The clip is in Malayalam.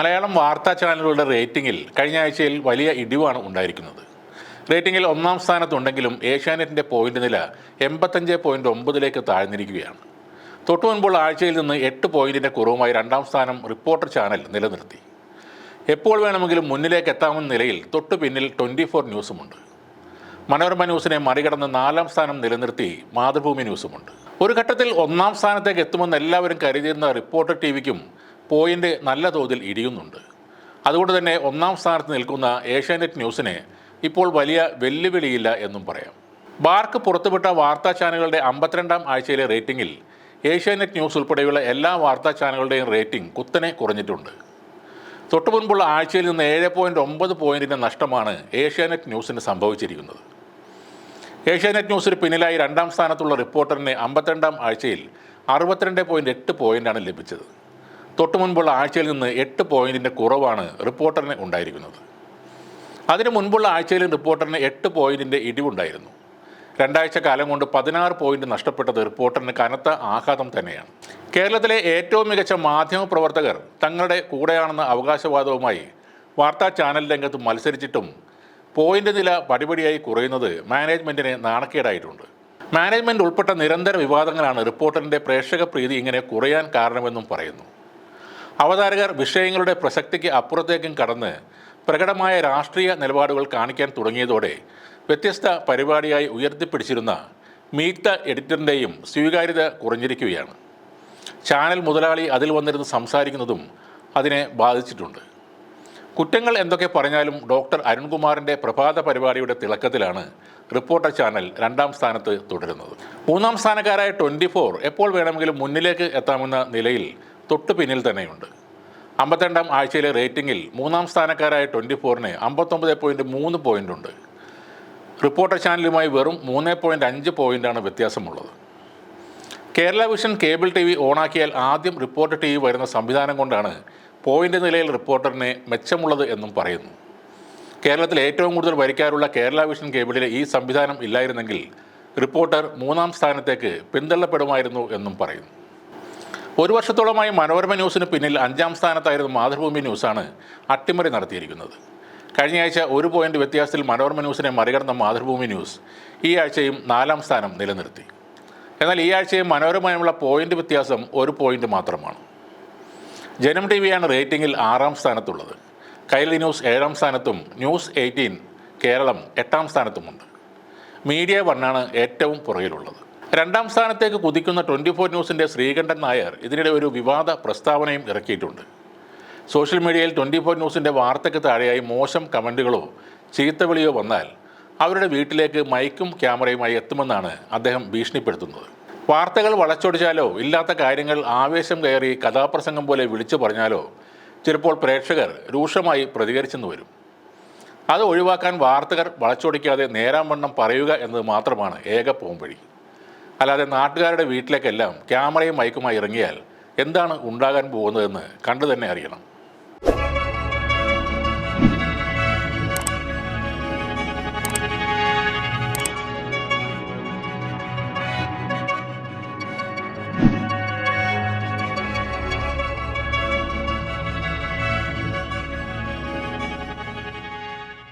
മലയാളം വാർത്താ ചാനലുകളുടെ റേറ്റിംഗിൽ കഴിഞ്ഞ ആഴ്ചയിൽ വലിയ ഇടിവാണ് ഉണ്ടായിരിക്കുന്നത്. റേറ്റിംഗിൽ ഒന്നാം സ്ഥാനത്തുണ്ടെങ്കിലും ഏഷ്യാനെറ്റിന്റെ പോയിന്റ് നില എൺപത്തഞ്ച് പോയിന്റ് ഒമ്പതിലേക്ക് താഴ്ന്നിരിക്കുകയാണ്. തൊട്ടു മുൻപുള്ള ആഴ്ചയിൽ നിന്ന് എട്ട് പോയിന്റിന്റെ കുറവുമായി രണ്ടാം സ്ഥാനം റിപ്പോർട്ടർ ചാനൽ നിലനിർത്തി. എപ്പോൾ വേണമെങ്കിലും മുന്നിലേക്ക് എത്താമെന്ന നിലയിൽ തൊട്ടു പിന്നിൽ ട്വന്റി ഫോർ ന്യൂസുമുണ്ട്. മനോരമ ന്യൂസിനെ മറികടന്ന് നാലാം സ്ഥാനം നിലനിർത്തി മാതൃഭൂമി ന്യൂസുമുണ്ട്. ഒരു ഘട്ടത്തിൽ ഒന്നാം സ്ഥാനത്തേക്ക് എത്തുമെന്ന് എല്ലാവരും കരുതിയിരുന്ന റിപ്പോർട്ടർ ടി വിക്കും പോയിന്റ് നല്ല തോതിൽ ഇടിയുന്നുണ്ട്. അതുകൊണ്ട് തന്നെ ഒന്നാം സ്ഥാനത്ത് നിൽക്കുന്ന ഏഷ്യാനെറ്റ് ന്യൂസിന് ഇപ്പോൾ വലിയ വെല്ലുവിളിയില്ല എന്നും പറയാം. ബാർക്ക് പുറത്തുവിട്ട വാർത്താ ചാനലുകളുടെ അമ്പത്തിരണ്ടാം ആഴ്ചയിലെ റേറ്റിംഗിൽ ഏഷ്യാനെറ്റ് ന്യൂസ് ഉൾപ്പെടെയുള്ള എല്ലാ വാർത്താ ചാനലുകളുടെയും റേറ്റിംഗ് കുത്തനെ കുറഞ്ഞിട്ടുണ്ട്. തൊട്ടു മുൻപുള്ള ആഴ്ചയിൽ നിന്ന് ഏഴ് പോയിന്റ് ഒമ്പത് പോയിന്റിന്റെ നഷ്ടമാണ് ഏഷ്യാനെറ്റ് ന്യൂസിന് സംഭവിച്ചിരിക്കുന്നത്. ഏഷ്യാനെറ്റ് ന്യൂസിന് പിന്നിലായി രണ്ടാം സ്ഥാനത്തുള്ള റിപ്പോർട്ടറിന് അമ്പത്തിരണ്ടാം ആഴ്ചയിൽ അറുപത്തിരണ്ട് പോയിന്റ് എട്ട് പോയിന്റാണ് ലഭിച്ചത്. തൊട്ടു മുൻപുള്ള ആഴ്ചയിൽ നിന്ന് എട്ട് പോയിന്റിന്റെ കുറവാണ് റിപ്പോർട്ടറിന് ഉണ്ടായിരിക്കുന്നത്. അതിനു മുൻപുള്ള ആഴ്ചയിൽ റിപ്പോർട്ടറിന് എട്ട് പോയിന്റിന്റെ ഇടിവുണ്ടായിരുന്നു. രണ്ടാഴ്ച കാലം കൊണ്ട് പതിനാറ് പോയിന്റ് നഷ്ടപ്പെട്ടത് റിപ്പോർട്ടറിന് കനത്ത ആഘാതം തന്നെയാണ്. കേരളത്തിലെ ഏറ്റവും മികച്ച മാധ്യമ പ്രവർത്തകർ തങ്ങളുടെ കൂടെയാണെന്ന അവകാശവാദവുമായി വാർത്താ ചാനൽ രംഗത്ത് മത്സരിച്ചിട്ടും പോയിന്റ് നില പടിപടിയായി കുറയുന്നത് മാനേജ്മെന്റിന് നാണക്കേടായിട്ടുണ്ട്. മാനേജ്മെന്റ് ഉൾപ്പെട്ട നിരന്തര വിവാദങ്ങളാണ് റിപ്പോർട്ടറിന്റെ പ്രേക്ഷക പ്രീതി ഇങ്ങനെ കുറയാൻ കാരണമെന്നും പറയുന്നു. അവതാരകർ വിഷയങ്ങളുടെ പ്രസക്തിക്ക് അപ്പുറത്തേക്കും കടന്ന് പ്രകടമായ രാഷ്ട്രീയ നിലപാടുകൾ കാണിക്കാൻ തുടങ്ങിയതോടെ വ്യത്യസ്ത പരിപാടിയായി ഉയർത്തിപ്പിടിച്ചിരുന്ന മീറ്റ് ദ എഡിറ്ററിന്റെയും സ്വീകാര്യത കുറഞ്ഞിരിക്കുകയാണ്. ചാനൽ മുതലാളി അതിൽ വന്നിരുന്ന് സംസാരിക്കുന്നതും അതിനെ ബാധിച്ചിട്ടുണ്ട്. കുറ്റങ്ങൾ എന്തൊക്കെ പറഞ്ഞാലും ഡോക്ടർ അരുൺകുമാറിന്റെ പ്രഭാത പരിപാടിയുടെ തിളക്കത്തിലാണ് റിപ്പോർട്ടർ ചാനൽ രണ്ടാം സ്ഥാനത്ത് തുടരുന്നത്. മൂന്നാം സ്ഥാനക്കാരായ ട്വന്റി ഫോർ എപ്പോൾ വേണമെങ്കിലും മുന്നിലേക്ക് എത്താമെന്ന നിലയിൽ തൊട്ടു പിന്നിൽ തന്നെയുണ്ട്. അമ്പത്തിരണ്ടാം ആഴ്ചയിലെ റേറ്റിംഗിൽ മൂന്നാം സ്ഥാനക്കാരായ ട്വന്റി ഫോറിന് അമ്പത്തൊമ്പത് പോയിന്റ് മൂന്ന് പോയിന്റ് ഉണ്ട് റിപ്പോർട്ടർ ചാനലുമായി വെറും മൂന്ന് പോയിന്റ് അഞ്ച് പോയിന്റാണ് വ്യത്യാസമുള്ളത്. Kerala vision cable T V ഓണാക്കിയാൽ ആദ്യം റിപ്പോർട്ടർ ടി വി വരുന്ന സംവിധാനം കൊണ്ടാണ് പോയിന്റ് നിലയിൽ റിപ്പോർട്ടറിനെ മെച്ചമുള്ളത് എന്നും പറയുന്നു. കേരളത്തിൽ ഏറ്റവും കൂടുതൽ വരിക്കാറുള്ള കേരള വിഷൻ കേബിളിലെ ഈ സംവിധാനം ഇല്ലായിരുന്നെങ്കിൽ റിപ്പോർട്ടർ മൂന്നാം സ്ഥാനത്തേക്ക് പിന്തള്ളപ്പെടുമായിരുന്നു എന്നും പറയുന്നു. ഒരു വർഷത്തോളമായി മനോരമ ന്യൂസിന് പിന്നിൽ അഞ്ചാം സ്ഥാനത്തായിരുന്നു മാതൃഭൂമി ന്യൂസാണ് അട്ടിമറി നടത്തിയിരിക്കുന്നത്. കഴിഞ്ഞയാഴ്ച ഒരു പോയിന്റ് വ്യത്യാസത്തിൽ മനോരമ ന്യൂസിനെ മറികടന്ന മാതൃഭൂമി ന്യൂസ് ഈ ആഴ്ചയും നാലാം സ്ഥാനം നിലനിർത്തി. എന്നാൽ ഈ ആഴ്ചയും മനോരമയുമുള്ള പോയിന്റ് വ്യത്യാസം ഒരു പോയിന്റ് മാത്രമാണ്. ജനം ടി വിയാണ് റേറ്റിംഗിൽ ആറാം സ്ഥാനത്തുള്ളത്. കൈലി ന്യൂസ് ഏഴാം സ്ഥാനത്തും ന്യൂസ് എയ്റ്റീൻ കേരളം എട്ടാം സ്ഥാനത്തുമുണ്ട്. മീഡിയ വണ്ണാണ് ഏറ്റവും പുറകിലുള്ളത്. രണ്ടാം സ്ഥാനത്തേക്ക് കുതിക്കുന്ന ട്വന്റി ഫോർ ന്യൂസിന്റെ ശ്രീകണ്ഠൻ നായർ ഇതിനിടെ ഒരു വിവാദ പ്രസ്താവനയും ഇറക്കിയിട്ടുണ്ട്. സോഷ്യൽ മീഡിയയിൽ ട്വന്റി ഫോർ ന്യൂസിന്റെ വാർത്തയ്ക്ക് താഴെയായി മോശം കമന്റുകളോ ചീത്തവിളിയോ വന്നാൽ അവരുടെ വീട്ടിലേക്ക് മൈക്കും ക്യാമറയുമായി എത്തുമെന്നാണ് അദ്ദേഹം ഭീഷണിപ്പെടുത്തുന്നത്. വാർത്തകൾ വളച്ചൊടിച്ചാലോ ഇല്ലാത്ത കാര്യങ്ങൾ ആവേശം കയറി കഥാപ്രസംഗം പോലെ വിളിച്ചു പറഞ്ഞാലോ ചിലപ്പോൾ പ്രേക്ഷകർ രൂക്ഷമായി പ്രതികരിച്ചെന്ന് വരും. അത് ഒഴിവാക്കാൻ വാർത്തകർ വളച്ചൊടിക്കാതെ നേരാം വണ്ണം പറയുക എന്നത് മാത്രമാണ് ഏക പോംവഴി. അല്ലാതെ നാട്ടുകാരുടെ വീട്ടിലേക്കെല്ലാം ക്യാമറയും മൈക്കുമായി ഇറങ്ങിയാൽ എന്താണ് ഉണ്ടാകാൻ പോകുന്നതെന്ന് കണ്ടു തന്നെ അറിയണം.